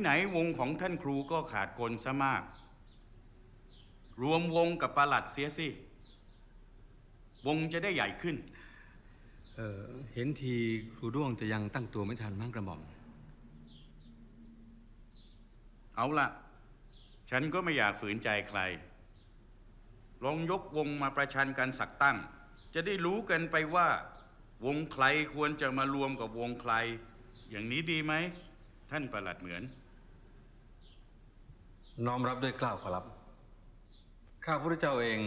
ไหนๆวงของท่านครูก็ขาดคนซะมาก รวมวงกับประหลัดเสียสิ วงจะได้ใหญ่ขึ้น เออเห็นทีครูด้วงจะยังตั้งตัวไม่ทันมั้งกระหม่อม เอาละฉันก็ไม่อยากฝืนใจใคร ลองยกวงมาประชันกันสักตั้ง จะได้รู้กันไปว่า วงใครควรจะมารวมกับวงใคร อย่างนี้ดีไหม ท่านประหลัดเหมือน น้อมรับด้วยเกล้าวขอรับ ข้าพระเจ้าเอง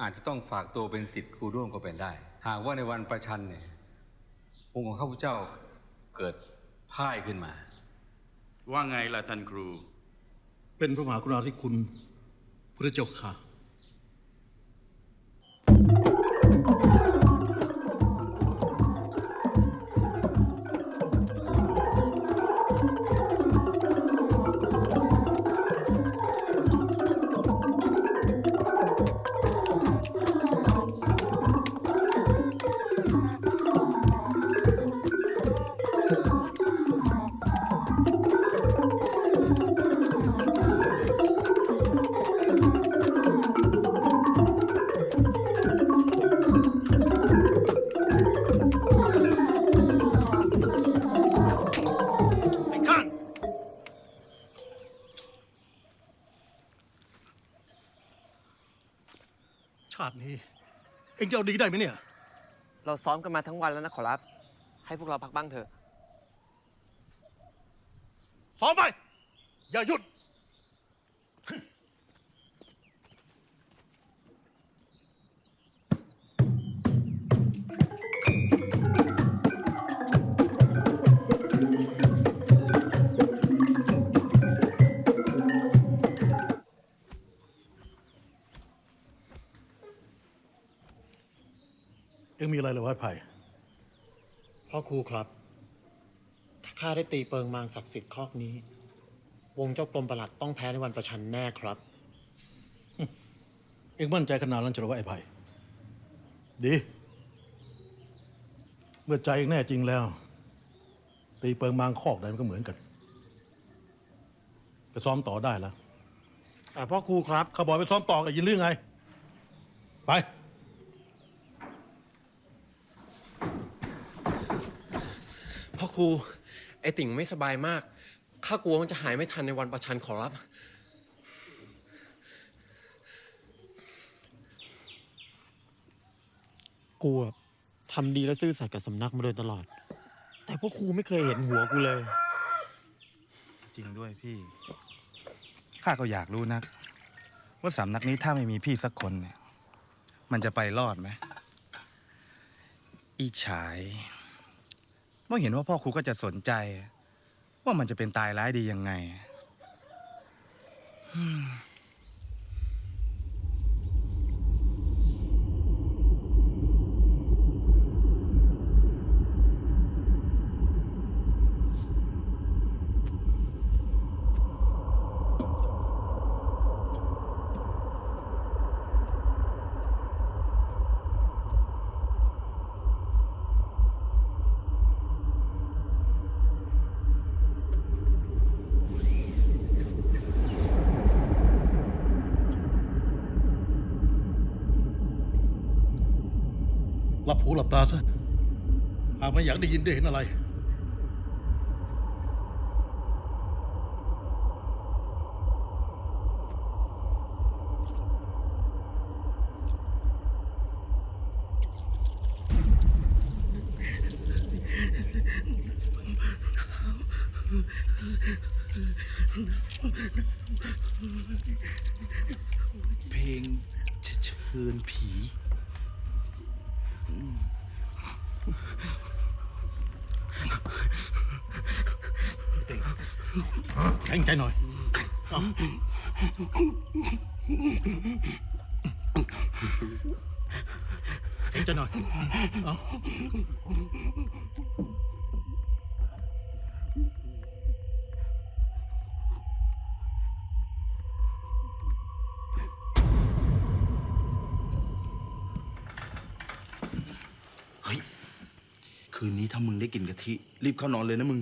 อาจจะต้องฝากตัวเป็นสิทธิ์ครูด้วงก็เป็นได้ หากว่าในวันประชันเนี่ยวงของข้าพเจ้าเกิดพ่ายขึ้นมา ว่าไงล่ะท่านครู เป็นพระมหากรุณาธิคุณพระเจ้าค่ะ อ็งจะเอาดีได้ไหมเนี่ย เราซ้อมกันมาทั้งวันแล้วนะขอรับ ให้พวกเราพักบ้างเถอะ ซ้อมไป อย่าหยุด วะไอ้ไผ่พ่อครูครับ ถ้าข้าได้ตีเปิงมางศักดิ์สิทธิ์คอกนี้ วงเจ้ากรมประหลัดต้องแพ้ในวันประชันแน่ครับ เอ็งมั่นใจขนาดนั้นจะหรอวะไอ้ไผ่ดี เมื่อใจเอ็งแน่จริงแล้ว ตีเปิงมางคอกใดมันก็เหมือนกันไปซ้อมต่อได้แล้ว แต่พ่อครูครับ ข้าบอกไปซ้อมต่อกับยินเรื่องไง ไป พ่อ ครู ไอติ่งไม่สบายมาก ข้ากลัวมันจะหายไม่ทันในวันประชันขอรับ กูอะทำดีและซื่อสัตย์กับสำนักมาโดยตลอด แต่พ่อครูไม่เคยเห็นหัวกูเลย จริงด้วยพี่ ข้าก็อยากรู้นักว่าสำนักนี้ถ้าไม่มีพี่สักคนเนี่ย มันจะไปรอดไหมอีฉาย เมื่อเห็นว่าพ่อครูก็จะสนใจ ว่ามันจะเป็นตายร้ายดียังไง หลับหูหลับตาซะหากไม่อยากได้ยินได้เห็นอะไร เพลงเชิญผี แข็งใจหน่อยเอาแข็งใจหน่อยเอา คืนนี้ถ้ามึงได้กินกะทิ รีบเข้านอนเลยนะมึง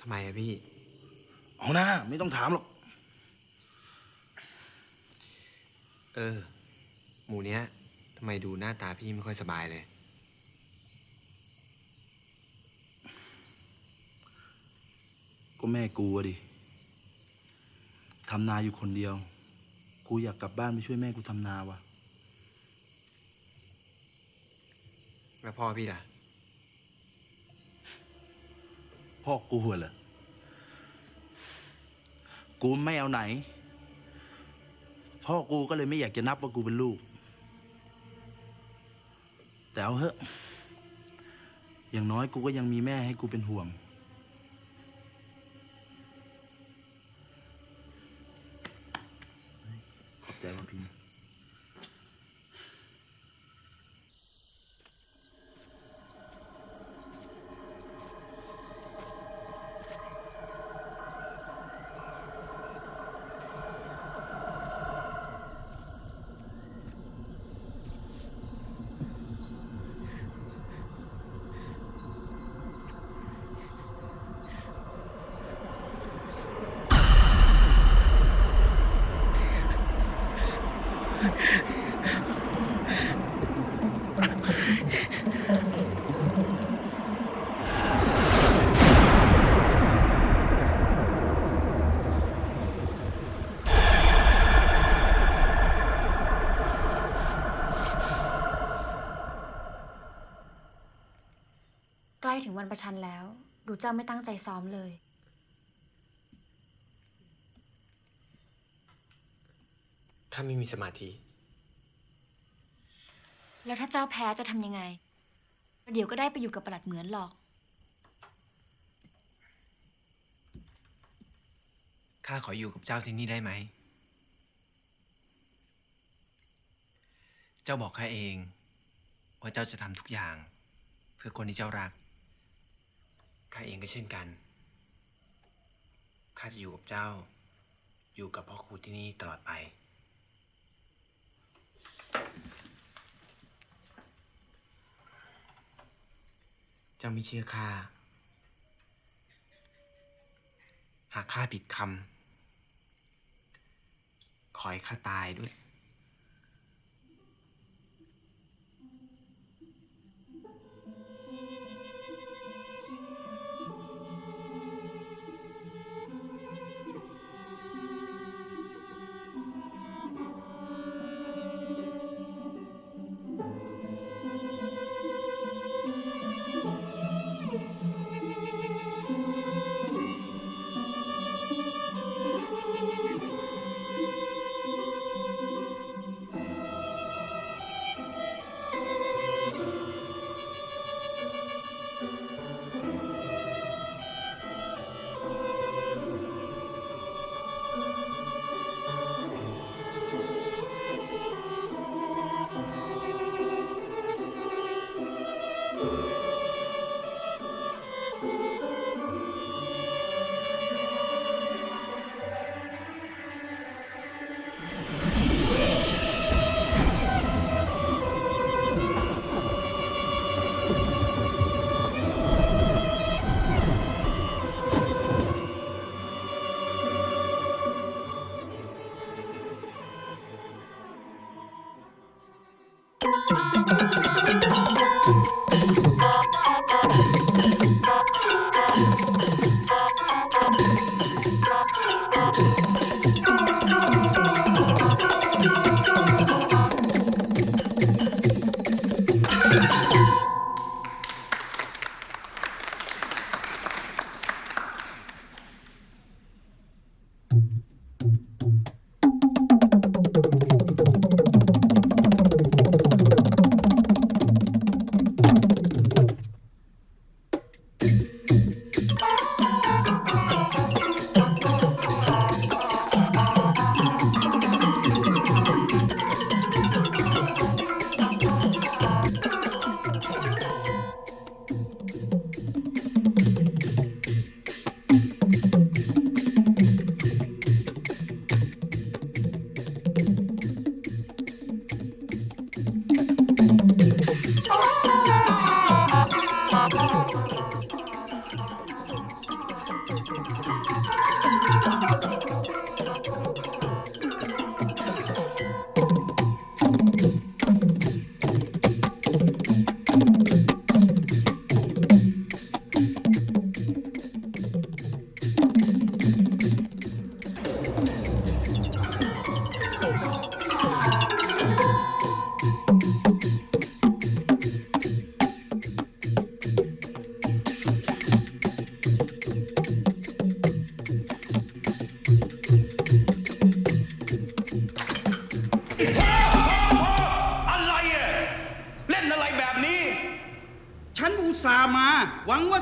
ทำไมอะพี่ เอาหน้าไม่ต้องถามหรอก เออ หมูเนี้ยทำไมดูหน้าตาพี่ไม่ค่อยสบายเลย ก็แม่กูอะดิทำนาอยู่คนเดียว กูอยากกลับบ้านไปช่วยแม่กูทำนาวะ แล้วพ่อพี่ล่ะ พ่อกูเหรอ กูไม่เอาไหน พ่อกูก็เลยไม่อยากจะนับว่ากูเป็นลูก แต่เอาเถอะ อย่างน้อยกูก็ยังมีแม่ให้กูเป็นห่วง ล้ถึงวันประชันแล้ว ดูเจ้าไม่ตั้งใจซ้อมเลยข้าไม่มีสมาธิ แล้วถ้าเจ้าแพ้จะทำยังไงประเดี๋ยวก็ได้ไปอยู่กับประหลัดเหมือนหรอก ข้าขออยู่กับเจ้าที่นี่ได้ไหม เจ้าบอกข้าเอง ว่าเจ้าจะทำทุกอย่าง เพื่อคนที่เจ้ารัก ข้าเองก็เช่นกัน ข้าจะอยู่กับเจ้า อยู่กับพ่อครูที่นี่ตลอดไป เจ้าไม่เชื่อข้า หากข้าผิดคำขอให้ข้าตายด้วย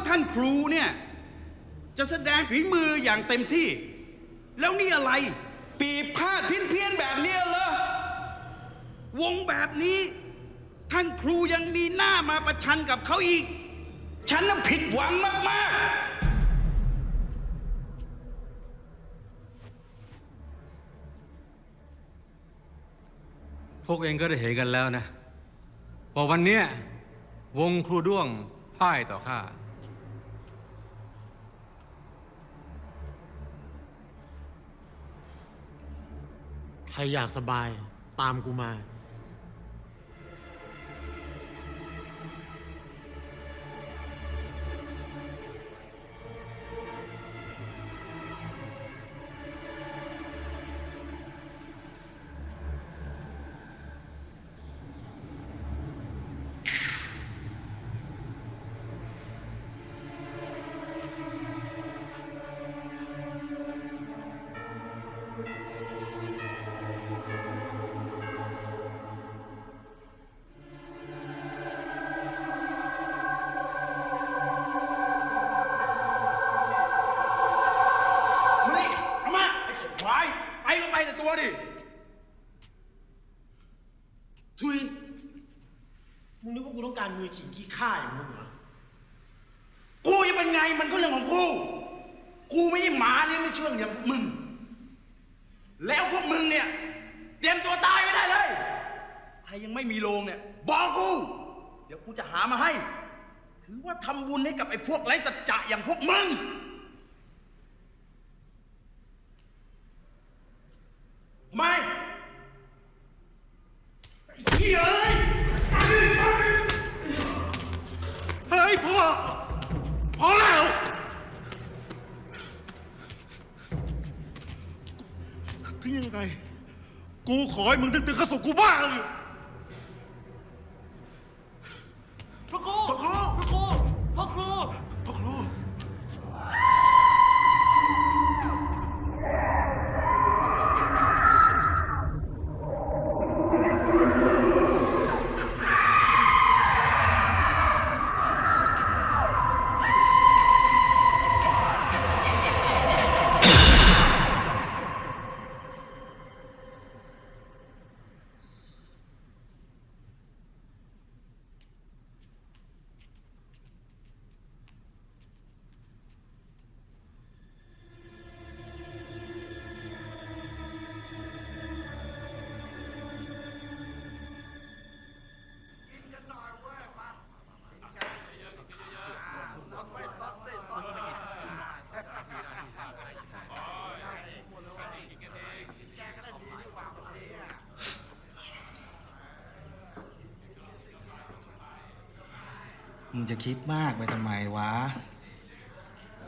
ท่านครูเนี่ย จะแสดงฝีมืออย่างเต็มที่ แล้วนี่อะไร ปีบผ้าดพินเพี้ยนๆแบบเนี้ยเหรอวงแบบนี้ ท่านครูยังมีหน้ามาประชันกับเขาอีก ฉันน่ะผิดหวังมากๆ พวกเองก็ได้เห็นกันแล้วนะว่าวันเนี้ยวงครูด้วงพ่ายต่อข้า ใครอยากสบายตามกูมา ไม่มีโรงเนี่ย บอกกู เดี๋ยวกูจะหามาให้ ถือว่าทำบุญให้กับไอ้พวกไร้สัจจะอย่างพวกมึง ไม่ไอ้เหี้ยเอ้ยเฮ้ยพ่อพอแล้ว ถึงยังไง กูขอให้มึงนึกถึงข้าศพกูบ้าง เลยพระครู มึงจะคิดมากไปทำไมวะ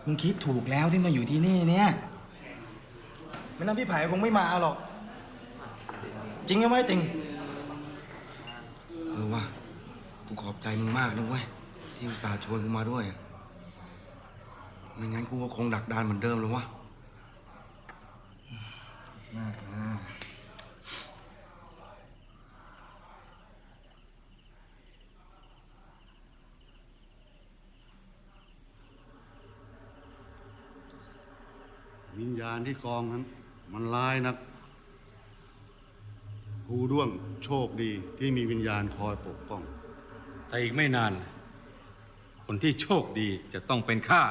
มึงคิดถูกแล้วที่มาอยู่ที่นี่เนี่ย ไม่นั้นพี่ไผ่คงไม่มาหรอก จริงไหมติงเออว่ะกูขอบใจมึงมากนะเว้ยที่อุตส่าห์ชวนกูมาด้วย ไม่งั้นกูก็คงดักดานเหมือนเดิมเลยวะมากนะานที่กองนั้น มันร้ายนักครูด้วงโชคดีที่มีวิญญาณคอยปกป้อง แต่อีกไม่นาน คนที่โชคดีจะต้องเป็นข้า